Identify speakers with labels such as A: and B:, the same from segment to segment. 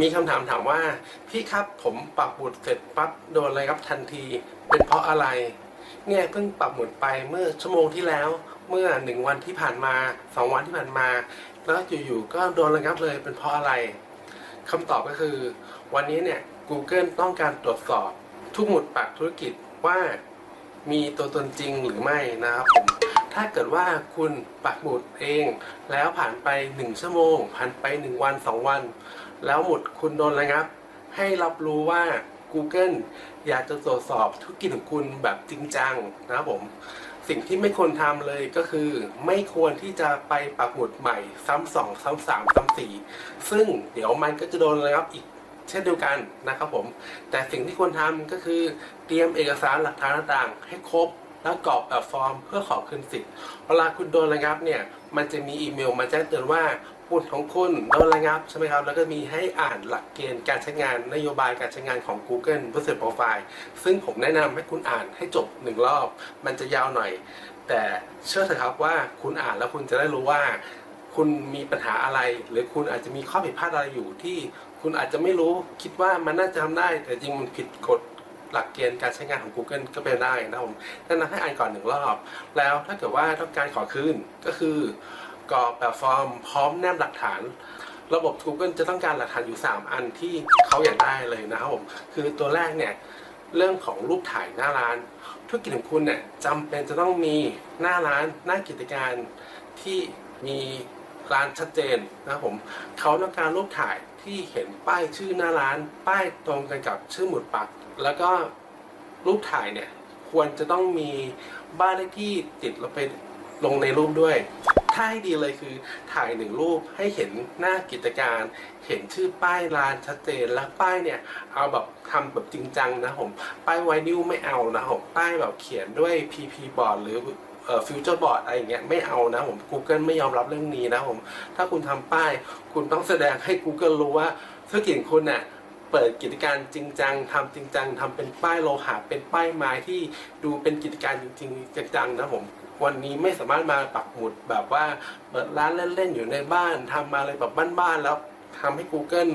A: มีคำถามถามว่า พี่ครับผมปักหมุดเสร็จปั๊บโดนอะไรครับทันที เป็นเพราะอะไร เนี่ยเพิ่งปักหมุดไปเมื่อชั่วโมงที่แล้ว เมื่อหนึ่งวันที่ผ่านมาสองวันที่ผ่านมา แล้วอยู่ๆก็โดนระงับเลยเป็นเพราะอะไรคำตอบก็คือ วันนี้เนี่ย Google ต้องการตรวจสอบ ทุกหมุดปักธุรกิจว่ามีตัวตนจริงหรือไม่นะครับผม ถ้าเกิดว่าคุณปักหมุดเอง แล้วผ่านไป 1 ชั่วโมง ผ่านไป 1 วัน 2 วัน แล้วหมุดคุณโดนระงับ ให้รับรู้ว่า Google อยากจะตรวจสอบธุรกิจของคุณแบบจริงจังนะครับผม สิ่งที่ไม่ควรทำเลยก็คือ ไม่ควรที่จะไปปักหมุดใหม่ ซ้ำสองซ้ำสามซ้ำสี่ซึ่งเดี๋ยวมันก็จะโดนระงับอีกเช่นเดียวกันนะครับผม แต่สิ่งที่ควรทำก็คือเตรียมเอกสารหลักฐานต่างๆ ให้ครบ แล้วกรอกแบบฟอร์มเพื่อขอคืนสิทธิ์เวลาคุณโดนระงับเนี่ยมันจะมีอีเมลมาแจ้งเตือนว่าบุตรของคุณโดนระงับใช่ไหมครับ แล้วก็มีให้อ่านหลักเกณฑ์การใช้งานนโยบายการใช้งานของ Google เพื่อเสร็จโปรไฟล์ซึ่งผมแนะนำให้คุณอ่านให้จบหนึ่งรอบ มันจะยาวหน่อย แต่เชื่อเถอะครับว่าคุณอ่านแล้วคุณจะได้รู้ว่า คุณมีปัญหาอะไร หรือคุณอาจจะมีข้อผิดพลาดอะไรอยู่ที่ คุณอาจจะไม่รู้คิดว่ามันน่าจะทำได้ แต่จริงมันผิดกฎ หลักเกณฑ์การใช้งานของ Google ก็เป็นได้นะครับผมแนะนำให้อ่านก่อนหนึ่งรอบ แล้วถ้าเกิดว่าต้องการขอคืนก็คือกรอกแบบฟอร์มพร้อมแนบหลักฐาน ระบบ Google จะต้องการหลักฐานอยู่ 3 อันที่เขาอยากได้เลยนะครับผมคือตัวแรกเนี่ยเรื่องของรูปถ่ายหน้าร้าน ธุรกิจของคุณเนี่ยจำเป็นจะต้องมีหน้าร้านหน้ากิจการที่มีร้านชัดเจนนะครับผมเขาต้องการรูปถ่ายที่เห็นป้ายชื่อหน้าร้าน ป้ายตรงกันกับชื่อหมุดปัก แล้วก็รูปถ่ายเนี่ยควรจะต้องมีบ้านเลขที่ติดลงไปลงในรูปด้วย ถ้าให้ดีเลยคือถ่ายหนึ่งรูปให้เห็นหน้ากิจการ เห็นชื่อป้ายร้านชัดเจนแล้วป้ายเนี่ยเอาแบบทำแบบจริงจังนะผมป้ายไวนิวไม่เอานะผมป้ายแบบเขียนด้วย PP บอร์ดหรือฟิวเจอร์บอร์ดอะไรอย่างเงี้ยไม่เอานะผม Google ไม่ยอมรับเรื่องนี้นะผม ถ้าคุณทำป้าย คุณต้องแสดงให้ Google รู้ว่าธุรกิจคุณน่ะ เปิดกิจการจริงจังทำจริงจังทำเป็นป้ายโลหะเป็นป้ายไม้ที่ดูเป็นกิจการจริงๆจังๆนะผมวันนี้ไม่สามารถมาปักหมุดแบบว่าเปิดร้านเล่นๆอยู่ในบ้านทำอะไรแบบบ้านๆแล้วทำให้ Google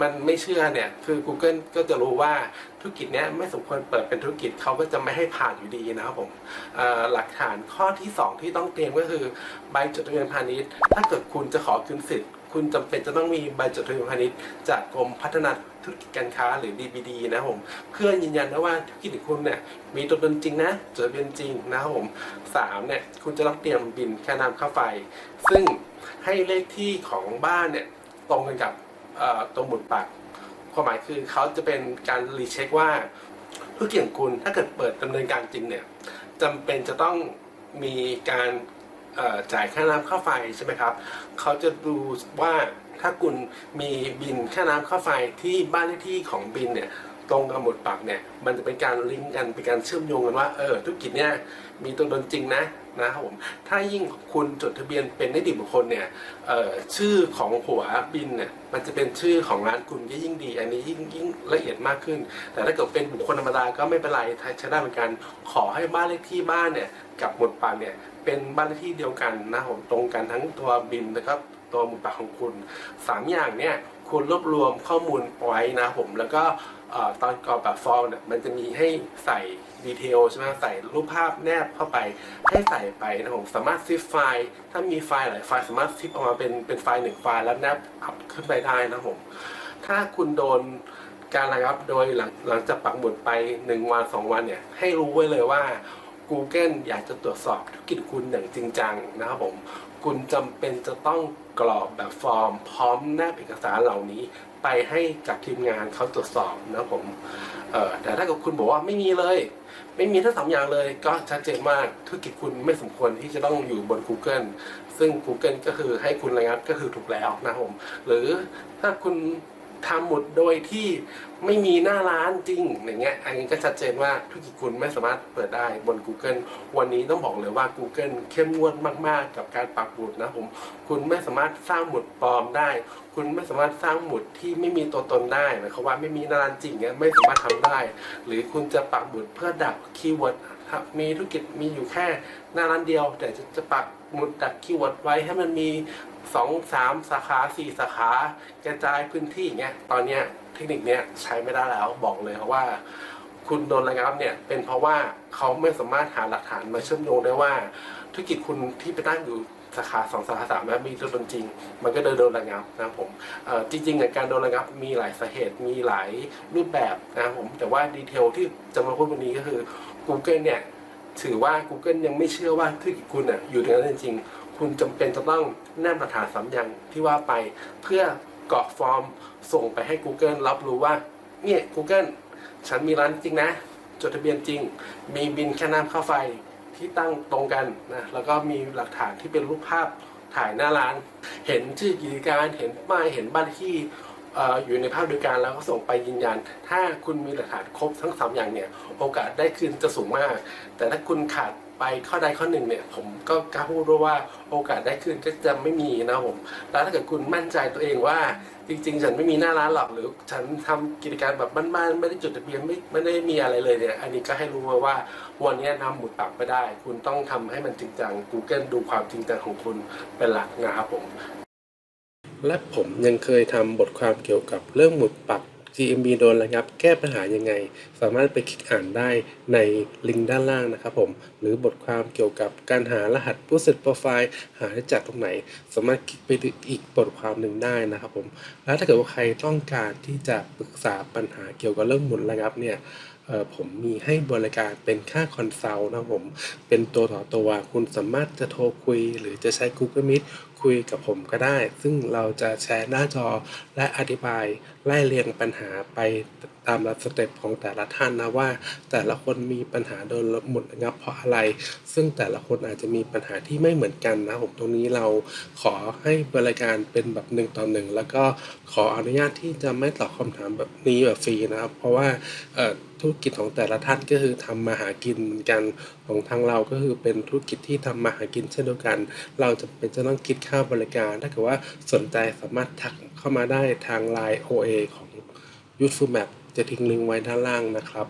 A: มันไม่เชื่อเนี่ย คือ Google ก็จะรู้ว่าธุรกิจเนี้ยไม่สมควรเปิดเป็นธุรกิจเขาก็จะไม่ให้ผ่านอยู่ดีนะครับผมหลักฐานข้อที่ 2 ที่ต้องเตรียมก็คือใบจดทะเบียนพาณิชย์ ถ้าเกิดคุณจะขอคืนสิทธิ์ คุณจำเป็นจะต้องมีใบจดทะเบียนพาณิชย์จากกรมพัฒนาธุรกิจการค้าหรือ DBD นะผมเพื่อยืนยันนะว่าธุรกิจของคุณเนี่ยมีตัวตนจริงนะจดทะเบียนจริงนะครับผมสามเนี่ยคุณจะต้องเตรียมบินค่าน้ำค่าไฟ ซึ่งให้เลขที่ของบ้านเนี่ยตรงกันกับตัวหมุดปากความหมายคือเขาจะเป็นการรีเช็คว่าธุรกิจของคุณถ้าเกิดเปิดดำเนินการจริงเนี่ยจำเป็นจะต้องมีการ จ่ายค่าน้ำค่าไฟใช่ไหมครับเขาจะดูว่าถ้าคุณมีบินค่าน้ำค่าไฟที่บ้านเลขที่ของบินเนี่ย ตรงกับหมุดปากเนี่ยมันจะเป็นการลิงก์กันเป็นการเชื่อมโยงกันว่าเออธุรกิจเนี่ยมีตัวตนจริงนะนะครับผมถ้ายิ่งคุณจดทะเบียนเป็นนิติบุคคลเนี่ยออชื่อของหัวบินเนี่ยมันจะเป็นชื่อของร้านคุณก็ยิ่งดี อันนี้ยิ่งยิ่งละเอียดมากขึ้น แต่ถ้าเกิดเป็นบุคคลธรรมดาก็ไม่เป็นไรใช้ได้เหมือนกันขอให้บ้านเลขที่บ้านเนี่ยกับหมุดปากเนี่ยเป็นบ้านเลขที่เดียวกันนะผมตรงกันทั้งตัวบินนะครับตัวหมุดปากของคุณ 3 อย่างเนี่ยคุณรวบรวมข้อมูลไว้นะผมแล้วก็ ตอนกรอกแบบฟอร์มเนี่ยมันจะมีให้ใส่ดีเทลใช่ไหมใส่รูปภาพแนบเข้าไปให้ใส่ไปนะผมสามารถซิปไฟล์ ถ้ามีไฟล์หลายไฟล์สามารถซิปออกมาเป็นเป็นไฟล์หนึ่งไฟล์แล้วแนบอัพขึ้นไปได้นะผมถ้าคุณโดนการระงับโดยหลังหลังจากปักหมุดไป 1 วัน 2 วันเนี่ย ให้รู้ไว้เลยว่า Google อยากจะตรวจสอบธุรกิจคุณอย่างจริงจังนะครับผม คุณจำเป็นจะต้องกรอกแบบฟอร์ม พร้อมแนบเอกสารเหล่านี้ ไปให้กับทีมงานเขาตรวจสอบนะผมแต่ถ้าเกิดคุณบอกว่าไม่มีเลย ไม่มีทั้งสามอย่างเลย ก็ชัดเจนมากธุรกิจคุณไม่สมควรที่จะต้องอยู่บน Google ซึ่ง Google ก็คือให้คุณระงับก็คือถูกแล้วนะผมหรือถ้าคุณ ทำหมุดโดยที่ไม่มีหน้าร้านจริงอย่างเงี้ยอันนี้ก็ชัดเจนว่าธุรกิจคุณไม่สามารถเปิดได้บน Google วันนี้ต้องบอกเลยว่า Google เข้มงวดมาก ๆ กับการปักหมุดนะผมคุณไม่สามารถสร้างหมุดปลอมได้ คุณไม่สามารถสร้างหมุดที่ไม่มีตัวตนได้หมายความว่าไม่มีหน้าร้านจริงเงี้ยไม่สามารถทำได้ หรือคุณจะปักหมุดเพื่อดักคีย์เวิร์ดมีธุรกิจมีอยู่แค่หน้าร้านเดียว แต่จะจะปัก มุดดักคีย์เวิร์ดไว้ให้มันมีสองสามสาขาสี่สาขากระจายพื้นที่อย่างเงี้ยตอนเนี้ยเทคนิคเนี้ยใช้ไม่ได้แล้วบอกเลยเพราะว่า คุณโดนระงับเนี่ยเป็นเพราะว่าเขาไม่สามารถหาหลักฐานมาเชื่อมโยงได้ว่า ธุรกิจคุณที่ไปตั้งอยู่สาขาสองสาขาสามมีตัวตนจริง มันก็เดินโดนระงับนะผมจริงๆการโดนระงับมีหลายสาเหตุมีหลายรูปแบบนะครับผมแต่ว่าดีเทลที่จะมาพูดวันนี้ก็คือ Google เนี่ย ถือว่า Google ยังไม่เชื่อว่าธุรกิจคุณอะอยู่ในนั้นจริงๆ คุณจำเป็นจะต้องแนบหลักฐานสำยังที่ว่าไปเพื่อกรอฟอร์มส่งไปให้ Google รับรู้ว่าเนี่ย Google ฉันมีร้านจริงนะ จดทะเบียนจริง มีบินค่าน้ำค่าไฟที่ตั้งตรงกันนะแล้วก็มีหลักฐานที่เป็นรูปภาพถ่ายหน้าร้าน เห็นชื่อกิจการเห็นป้ายเห็นบ้านที่ อยู่ในภาพเดียวกันแล้วก็ส่งไปยืนยัน ถ้าคุณมีหลักฐานครบทั้งสามอย่างเนี่ยโอกาสได้คืนจะสูงมาก แต่ถ้าคุณขาดไปข้อใดข้อหนึ่งเนี่ยผมก็กล้าพูดด้วยว่าโอกาสได้คืนก็จะไม่มีนะผมแล้วถ้าเกิดคุณมั่นใจตัวเองว่าจริง ๆ ฉันไม่มีหน้าร้านหรอกหรือฉันทำกิจการแบบบ้านๆไม่ได้จดทะเบียนไม่ไม่ได้มีอะไรเลยเนี่ยอันนี้ก็ให้รู้มาว่าวันนี้ทำหมุดปากไม่ได้ คุณต้องทำให้มันจริงจัง Google ดูความจริงจังของคุณเป็นหลักนะครับผม และผมยังเคยทำบทความเกี่ยวกับเรื่องหมุดปัก GMB โดนระงับ แก้ปัญหายังไง สามารถไปคลิกอ่านได้ในลิงก์ด้านล่างนะครับผม หรือบทความเกี่ยวกับการหารหัสผู้เสร็จโปรไฟล์หาได้จากตรงไหน สามารถคลิกไปดูอีกบทความหนึ่งได้นะครับผม แล้วถ้าเกิดว่าใครต้องการที่จะปรึกษาปัญหาเกี่ยวกับเรื่องหมุนระงับเนี่ยผมมีให้บริการเป็นค่าคอนซัลท์นะผม เป็นตัวต่อตัว คุณสามารถจะโทรคุย หรือจะใช้ Google Meet คุยกับผมก็ได้ ซึ่งเราจะแชร์หน้าจอและอธิบายไล่เรียงปัญหาไปตามลำสเต็ปของแต่ละท่านนะว่า แต่ละคนมีปัญหาโดนหมุนงับเพราะอะไร ซึ่งแต่ละคนอาจจะมีปัญหาที่ไม่เหมือนกันนะผมตรงนี้เราขอให้บริการเป็นแบบหนึ่งต่อหนึ่งแล้วก็ขออนุญาตที่จะไม่ตอบคำถามแบบนี้แบบฟรีนะครับ เพราะว่าธุรกิจของแต่ละท่านก็คือทำมาหากินเหมือนกัน ของทางเราก็คือเป็นธุรกิจที่ทำมาหากินเช่นเดียวกัน เราจะเป็นจะต้องคิดค่าบริการ ถ้าเกิดว่าสนใจสามารถทักเข้ามาได้ทาง Line OA ของ y o u t u b e Map จะทิ้งลิงก์ไว้ด้านล่างนะครับ